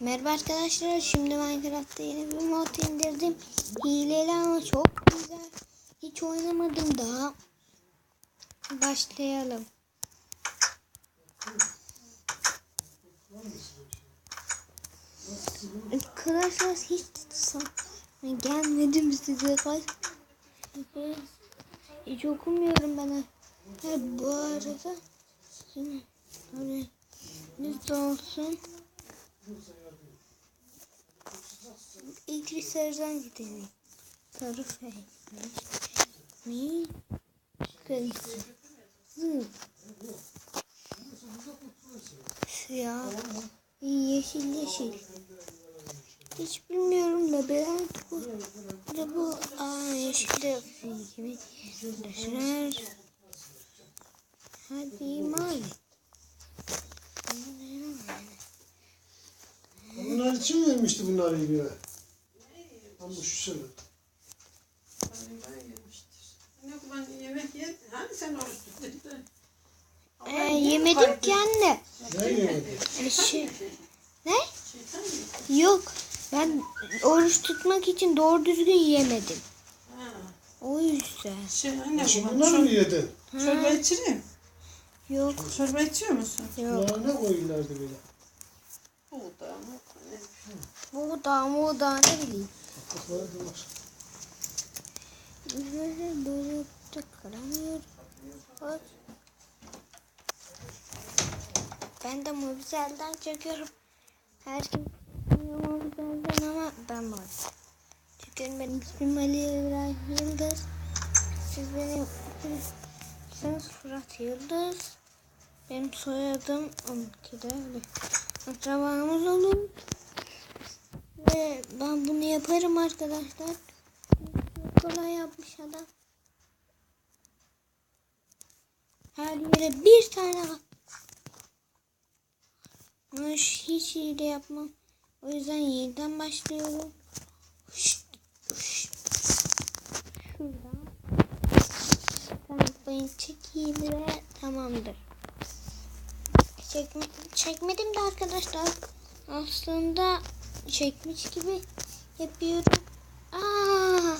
Merhaba arkadaşlar. Şimdi Minecraft'ta yeni bir mod indirdim. Hileli ama çok güzel. Hiç oynamadım daha. Başlayalım. Arkadaşlar hiç gelmedim size. Hiç okumuyorum ben. Ha, bu arada şimdi ne olsun. Sarıdan gidelim. Sarı feymiş. Mi? Kırmızı. Zı. Siyah. Yeşil yeşil. Hiç bilmiyorum labirent bu. Ne bu? Aa yeşil de gibi. Düşünür. Hadi mavi. Bunlar için vermişti bunları yine. Ama şu sene. Ne zaman yemek ye, hani sen oruç tut dedi. Ee, yemedim ki anne. Ne yemedi? E, şey, ne? Şeytan mı? Yok. Ben oruç tutmak için doğru düzgün yemedim. Ha. O yüzden. Şey anne Şimdi bu bunları mı yedin? Çorba içireyim. Yok. Çorba içiyor musun? Yok. Bunlara ne koyuyorlardı böyle? Buğda mı? Ne? Bu da mu da ne bileyim. Da var. Böyle kıramıyorum. Bak. Ben de mobizelden çekiyorum. Herkes çekiyor mobizelden ama ben var. Çekiyorum benim ismim Ali İbrahim Yıldız. Siz benim siz Fırat Yıldız. Benim soyadım onunki de öyle. Akrabamız olur. Yaparım arkadaşlar. Kolay yapmış adam. Her yere bir tane atmış. Hiç hile yapmam. O yüzden yeniden başlıyorum. Şşt, şşt. Şuradan. Kampayı çekeyim ve tamamdır. Çekme, çekmedim de arkadaşlar. Aslında çekmiş gibi yapıyorum. Aa!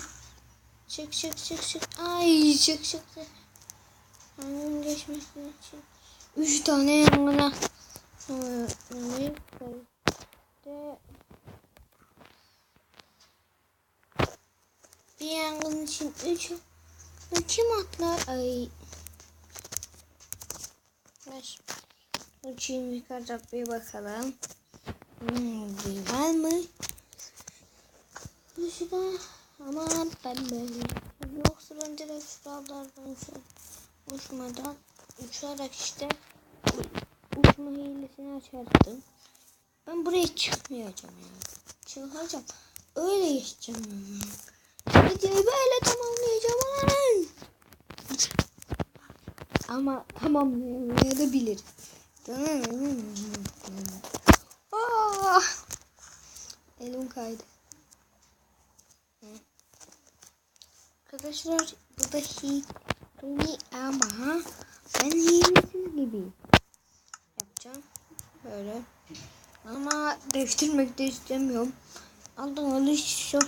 Çık çık çık çık. Ay çık çık. Yangın geçmesi için. Üç tane yangına. Ne de bir yangın için üç Bu kim atlar? Ay. Ver. Uçayım yukarıda bir bakalım. Hmm, güzel Şurada ama ben böyle yoksa ben direkt şuralardan uçmadan uçarak işte uçma hilesini açardım. Ben buraya çıkmayacağım yani. Çıkacağım. Öyle geçeceğim. yani. Videoyu böyle tamamlayacağım. Anan. Ama tamamlayabilirim. Ah! Elim kaydı. Arkadaşlar bu da hile ama ben hilesiz gibi yapacağım. Böyle. Ama değiştirmek de istemiyorum. Aldım alış yok.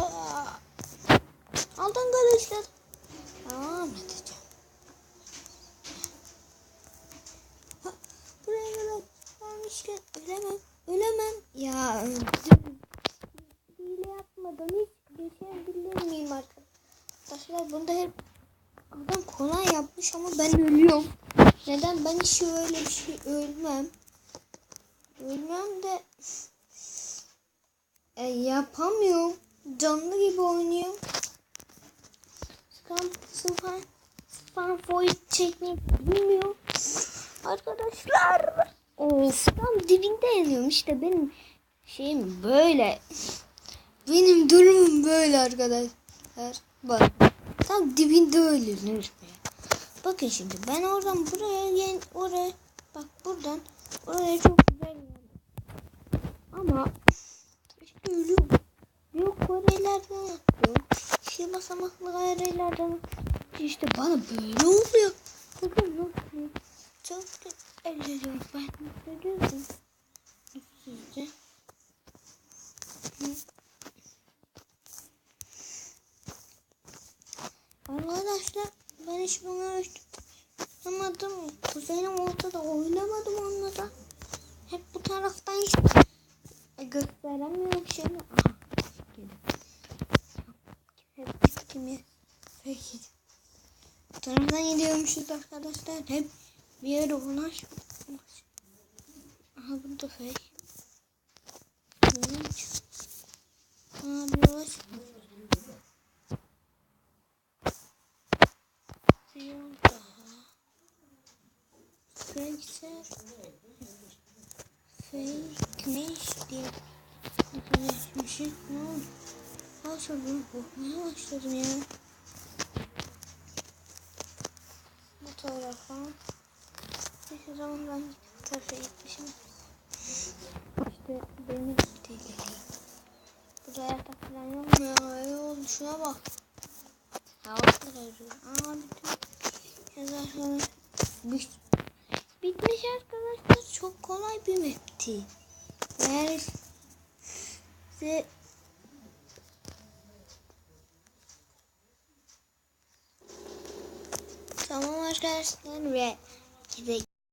Aa! Aldım arkadaşlar. Devam edeceğim. Buraya kadar gelmişken ölemem. Ölemem. Ya hile yapmadan hiç geçebilir miyim arkadaşlar? Bunda hep adam kolay yapmış ama ben ölüyorum. Neden? Ben hiç öyle bir şey ölmem. Ölmem de e, yapamıyorum. Canlı gibi oynuyorum. Scan, scan void çekmeyi bilmiyorum. Arkadaşlar. Of tam dibinde yanıyorum işte benim şeyim böyle. Benim durumum böyle arkadaşlar. Bak. Tam dibinde ölünür be. Bakın şimdi ben oradan buraya yani oraya bak buradan oraya çok güzel ama işte ölüyorum. Yok Korelerden yapıyorum. İşte basamaklı Korelerden işte bana böyle oluyor. Bakın nasıl? Çok elleriyorum ben. Görüyorsunuz. Sizce. Arkadaşlar ben hiç bunu oynamadım. Kuzenim ortada oynamadım onunla da. Hep bu taraftan hiç e, gösteremiyorum şimdi. Aha. Hep biz kimi peki. Bu taraftan gidiyormuşuz arkadaşlar. Hep bir yere ulaş. Aha bu da şey. fake. Aa bir ulaş. Fake Fake'miş diye düşünmüşüm. Ne oldu? Başladım. Korkmaya başladım ya. Fotoğrafa. Neyse zaman ben tarafa gitmişim. İşte benim tehlikeli. Burada yatak falan yok mu ya? Öyle oldu. Şuna bak. Hava kararıyor. Aa bütün yazarları bitmiş. Bitmiş arkadaşlar. Çok kolay bir map'ti. Eğer size Tamam arkadaşlar ve